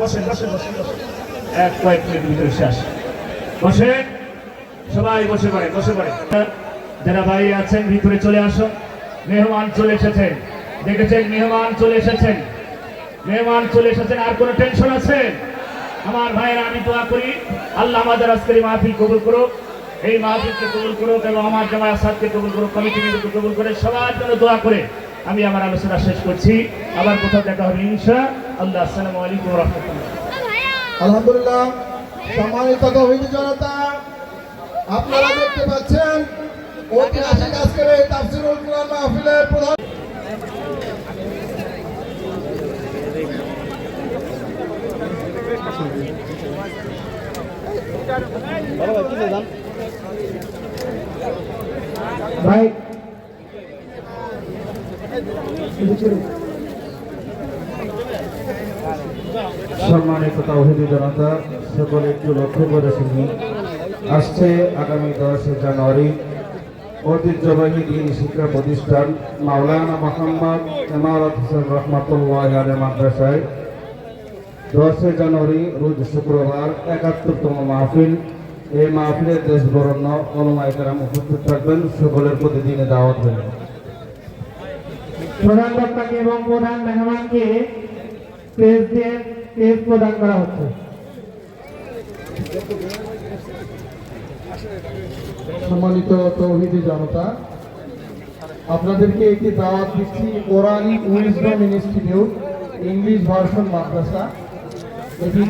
বসেন বসেন বসেন। এক কয়েক মিনিট ভিতরে শেষ। বসেন। সবাই বসে পড়ে বসে পড়ে। যারা ভাই আছেন, ভিতরে চলে আসো। মেহমান চলে এসেছেন। দেখেছেন, মেহমান চলে এসেছেন। মেহমান চলে এসেছেন, আর কোনো টেনশন আছে? আমার ভাইয়েরা, আমি দোয়া করি, আল্লাহ আমাদের আজকের মাহফিল কবুল করুক। এই মাহফিলকে কবুল করুক এবং আমার জামা আসাদকে কবুল করুক, কমিটি মিলকে কবুল করে সবার জন্য দোয়া করে। আমি আমার আলোচনা শেষ করছি। আবার কোথাও দেখা হবে ইনশা আল্লাহ। আসসালামু আলাইকুম রহমতুল্লাহ। আলহামদুলিল্লাহ সম্মানিত তৌহিদ জনতা আপনারা দেখতে পাচ্ছেন ঐতিহাসিক আজকের এই তাফসিরুল কুরআন মাহফিলের প্রধান ভাই সম্মানিত তাওহিদি জনতা, সকলে একটু লক্ষ্য করে আসছে আগামী দশই জানুয়ারি ঐতিহ্যবাহী দিন শিক্ষা প্রতিষ্ঠান মাওলানা মোহাম্মদ ইমারত হোসেন রহমতুল্লাহ আলী মাদ্রাসায়। দশই জানুয়ারি, রোজ শুক্রবার, একাত্তরতম মাহফিল। এই মাহফিলের দেশ বরণ্য অনুমায়িকারাম উপস্থিত থাকবেন। সকলের প্রতিদিনে দাওয়াত দেবেন প্রধান বক্তাকে এবং প্রধান মেহমানকে পেজ দিয়ে পেজ প্রদান করা হচ্ছে। সম্মানিত তৌহিদি জনতা, আপনাদেরকে একটি দাওয়াত দিচ্ছি Quranic wisdom institute, English version মাদ্রাসা। এটি